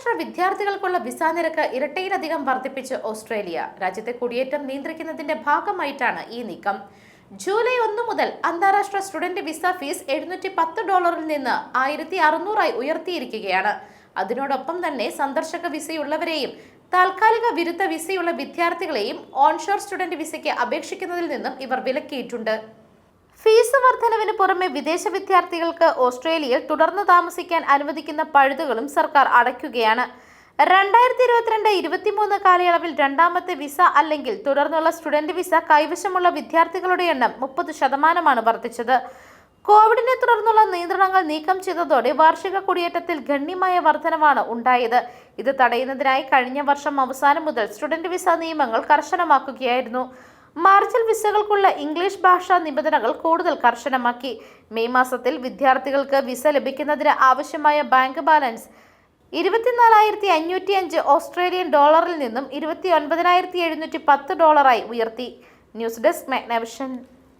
അന്താരാഷ്ട്ര വിദ്യാർത്ഥികൾക്കുള്ള വിസ നിരക്ക് ഇരട്ടയിലധികം വർദ്ധിപ്പിച്ച് ഓസ്ട്രേലിയ. രാജ്യത്തെ കുടിയേറ്റം നിയന്ത്രിക്കുന്നതിന്റെ ഭാഗമായിട്ടാണ് ഈ നീക്കം. ജൂലൈ ഒന്ന് മുതൽ അന്താരാഷ്ട്ര സ്റ്റുഡന്റ് വിസ ഫീസ് എഴുന്നൂറ്റി പത്ത് ഡോളറിൽ നിന്ന് ആയിരത്തി അറുന്നൂറായി ഉയർത്തിയിരിക്കുകയാണ്. അതിനോടൊപ്പം തന്നെ സന്ദർശക വിസയുള്ളവരെയും താൽക്കാലിക വിരുദ്ധ വിസയുള്ള വിദ്യാർത്ഥികളെയും ഓൺഷോർ സ്റ്റുഡന്റ് വിസയ്ക്ക് അപേക്ഷിക്കുന്നതിൽ നിന്നും ഇവർ വിലക്കിയിട്ടുണ്ട്. ഫീസ് വർധനവിന് പുറമെ വിദേശ വിദ്യാർത്ഥികൾക്ക് ഓസ്ട്രേലിയയിൽ തുടർന്ന് താമസിക്കാൻ അനുവദിക്കുന്ന പഴുതുകളും സർക്കാർ അടയ്ക്കുകയാണ്. രണ്ടായിരത്തി ഇരുപത്തിരണ്ട് ഇരുപത്തിമൂന്ന് കാലയളവിൽ രണ്ടാമത്തെ വിസ അല്ലെങ്കിൽ തുടർന്നുള്ള സ്റ്റുഡന്റ് വിസ കൈവശമുള്ള വിദ്യാർത്ഥികളുടെ എണ്ണം മുപ്പത് ശതമാനമാണ് വർദ്ധിച്ചത്. കോവിഡിനെ തുടർന്നുള്ള നിയന്ത്രണങ്ങൾ നീക്കം ചെയ്തതോടെ വാർഷിക കുടിയേറ്റത്തിൽ ഗണ്യമായ വർധനവാണ് ഉണ്ടായത്. ഇത് തടയുന്നതിനായി കഴിഞ്ഞ വർഷം അവസാനം മുതൽ സ്റ്റുഡന്റ് വിസ നിയമങ്ങൾ കർശനമാക്കുകയായിരുന്നു. മാർച്ചിൽ വിസകൾക്കുള്ള ഇംഗ്ലീഷ് ഭാഷാ നിബന്ധനകൾ കൂടുതൽ കർശനമാക്കി. മെയ് മാസത്തിൽ വിദ്യാർത്ഥികൾക്ക് വിസ ലഭിക്കുന്നതിന് ആവശ്യമായ ബാങ്ക് ബാലൻസ് ഇരുപത്തിനാലായിരത്തി അഞ്ഞൂറ്റി അഞ്ച് ഓസ്ട്രേലിയൻ ഡോളറിൽ നിന്നും ഇരുപത്തി ഒൻപതിനായിരത്തി എഴുന്നൂറ്റി പത്ത് ഡോളറായി ഉയർത്തി. News desk Magnavision.